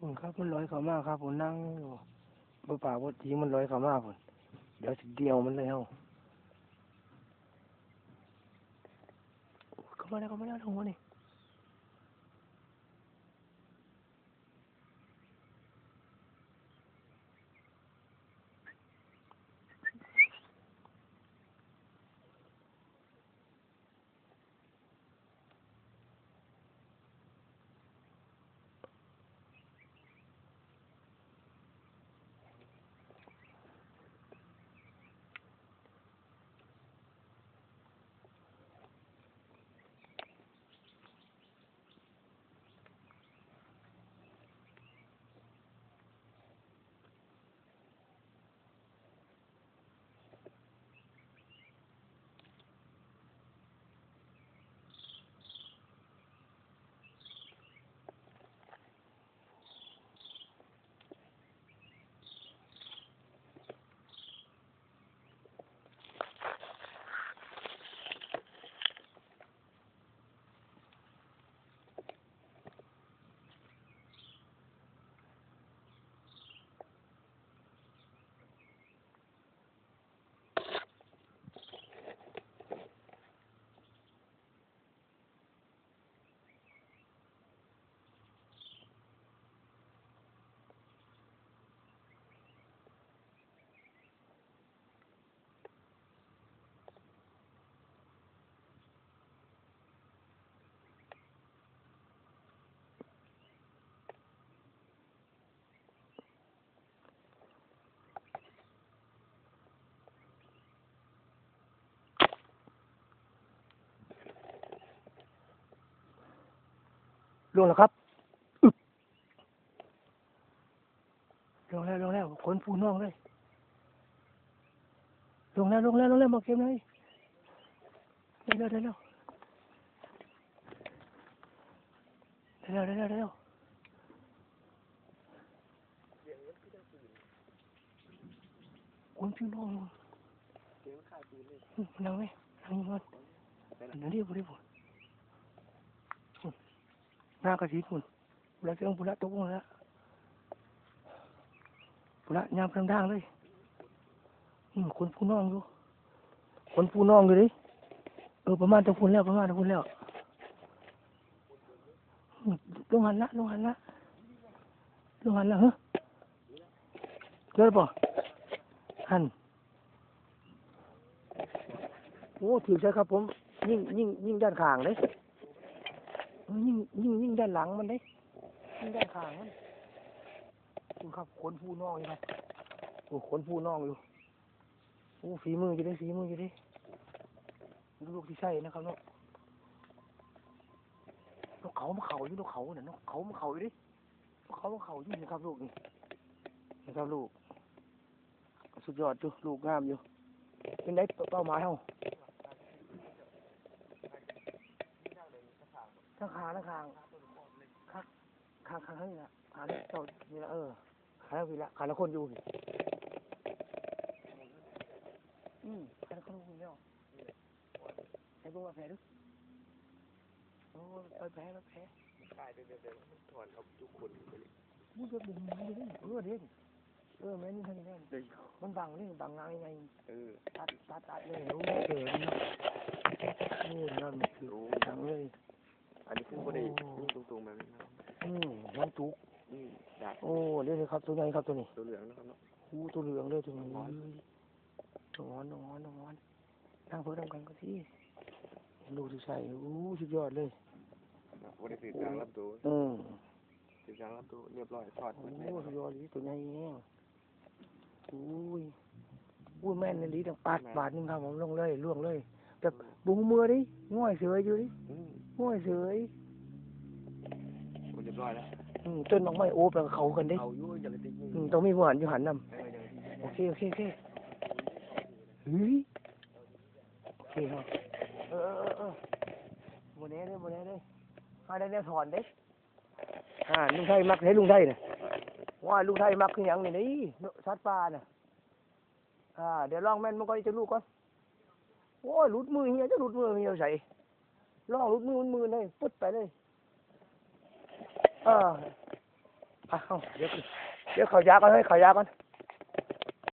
ผมครับมันลอยเข้ามาครับผมนั่งอยู่บนป่าบนทีมันลอยเข้ามาผมเดี๋ยวสิเดียวมันเลยเฮาเข้ามาแล้วเข้ามาแล้วทางหมดนี่ ลงแล้วครับอึบลงแล้วลงแล้วขนฟูน่องเลย ลงแล้วลงแล้วลงแล้วมาเก็บเลยได้แล้วได้แล้วได้แล้วได้แล้วได้แล้วขนฟูน่องลงอืมนั่งไหมนั่งนอนนั่งเรียบเรียบ้ากระสีคุณบุระเสียงบุระตกลงแล้วบุระยามกลางทางเลยอืมคนผู้น้องอยู่ คนผู้น้องอยู่ดิเออประมาณตะคุณแล้วประมาณตะคุณแล้วลงหันละลงหันละลงหันละเฮ้ยเจอปะหันโอ้ถือใช่ครับผม ยิ่งยิ่งยิ่งด้านข้างเลย ยิ่งยิ่งยิ่งด้านหลังมันเด้ยิ่งด้านข้างมันคุณครับขนผู้น้องอยู่ครับโอ้ขนผู้น้องอยู่โอ้ฝีมืออยู่เด้ฝีมืออยู่เด้ลูกที่ใช่นะครับเนาะนกเขามาเข่าอยู่นกเขาเนี่ยนกเขามาเข่าอยู่ดินกเขามาเข่าอยู่นี่ครับลูกนี่นี่ครับลูก สุดยอดอยู่ลูกงามอยู่เป็นไงเป้าหมายเฮา ทั้งขาทั้งขางข้างข้างข้างนี่ละขาเนี่ยเจ้านี่ละเออขาแล้วพี่ละขาแล้วคนอยู่พี่อืมขาแล้วคนอยู่แล้วไอ้พวกมาแผลดูโอ้ไปแผลไปแผลใช่เดี๋ยวเดี๋ยวเดี๋ยวมันถอนเอาทุกคนไปเลยมึงจะดึงมันเลยเออเด่นเออแม่นี่ทางนี้แน่เดี๋ยวมันบังนี่บังงานยังไงเออตัดตัดตัดเลยรู้ไม่เกิดเนาะนี่นั่นคือทางเลย อันนี้คือบ่ได้ยิงตรงๆแบบนี้นะอืมมันตุกนี่ดาบโอ้เดี๋ยวเลยครับตัวใหญ่ครับตัวนี้ตัวเหลืองนะครับเนาะหูตัวเหลืองเลยตัวนี้นอนนอนนอนนอนนั่งเพื่อทำกันก็สิดูที่ใส่อู้สุดยอดเลยบ่ได้สื่อกลางรับตัวอืมสื่อกลางรับตัวเรียบร้อยถอดหมดแล้โอ้วสุดยอดเลยตัวใหญ่แห้งอุ้ยอุ้ยแม่นในลีดังปาดบาทหนึงครับผมลงเลยล่วงเลยแบบบุ้งมือดิง่อยเสยอยู่ดิ อืมง่อยเสยคนเรียบร้อยแล้วอืมต้นดอกไม้โอบแล้วก็เขากันดิเอาอยู่อย่าไปติดยิงอืมต้องมีผู้หันอยู่หันนเอออย่าไปติดยิงำโอเคโอเคโอเคเฮ้ยโอเคครับเออเออเออเออโมเน่เลยโมเน่เลยมาได้แน่ถอนเด้อ่าลุงไทยมักให้ลุงไทยน่ะว่าลุงไทยมักคือหยังนี่นี่สัตว์ป่าน่ะอ่าเดี๋ยวลองแม่นมันก็จะลูกก่อนโอ้ยหลุดมือเฮียจะหลุดมือเฮียใส่ ลองลุกมือมันมือเลยฟุดไปเลยอ่าเอาเดี๋ยวเดี๋ยวเขายาก่อนให้เขายาก่อน